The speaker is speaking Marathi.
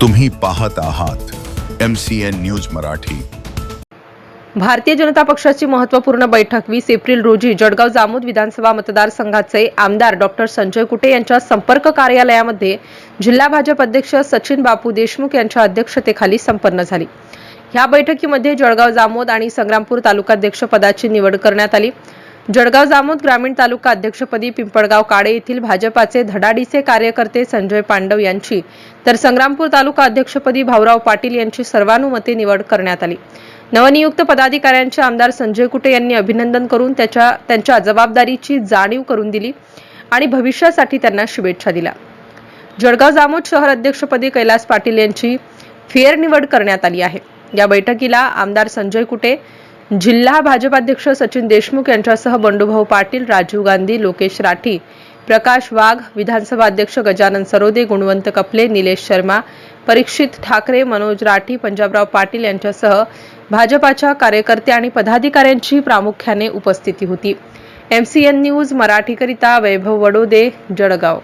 तुम्ही पाहत आहात M C N news Marathi. Bharatiya Janata पक्षाची महत्त्वपूर्ण बैठक वीस एप्रिल रोजी जळगाव जामोद विधानसभा मतदारसंघाचे आमदार डॉक्टर संजय कुटे यांच्या संपर्क कार्यालयामध्ये जिल्हा भाजप अध्यक्ष सचिन बापू देशमुख यांच्या अध्यक्षतेखाली संपन्न झाली. ह्या बैठकीमध्ये जळगाव जामोद आणि संग्रामपूर तालुकाध्यक्ष पदाची निवड करण्यात आली. जळगाव जामोद ग्रामीण तालुका अध्यक्षपदी पिंपळगाव काळे येथील भाजपाचे धडाडीचे कार्यकर्ते संजय पांडव यांची तर संग्रामपूर तालुका अध्यक्षपदी भाऊराव पाटील यांची सर्वानुमते निवड करण्यात आली. नवनियुक्त पदाधिकाऱ्यांचे आमदार संजय कुटे यांनी अभिनंदन करून त्याच्या त्यांच्या जबाबदारीची जाणीव करून दिली आणि भविष्यासाठी त्यांना शुभेच्छा दिल्या. जळगाव जामोद शहर अध्यक्षपदी कैलास पाटील यांची फेरनिवड करण्यात आली आहे. या बैठकीला आमदार संजय कुटे जिल्हा भाजपाध्यक्ष सचिन देशमुख यांच्यासह बंडूभाऊ पाटील राजीव गांधी लोकेश राठी प्रकाश वाघ विधानसभा अध्यक्ष गजानन सरोदे गुणवंत कपले निलेश शर्मा परीक्षित ठाकरे मनोज राठी पंजाबराव पाटील यांच्यासह भाजपाच्या कार्यकर्ते आणि पदाधिकाऱ्यांची प्रामुख्याने उपस्थिती होती. एमसीएन न्यूज मराठीकरिता वैभव वडोदे जळगाव.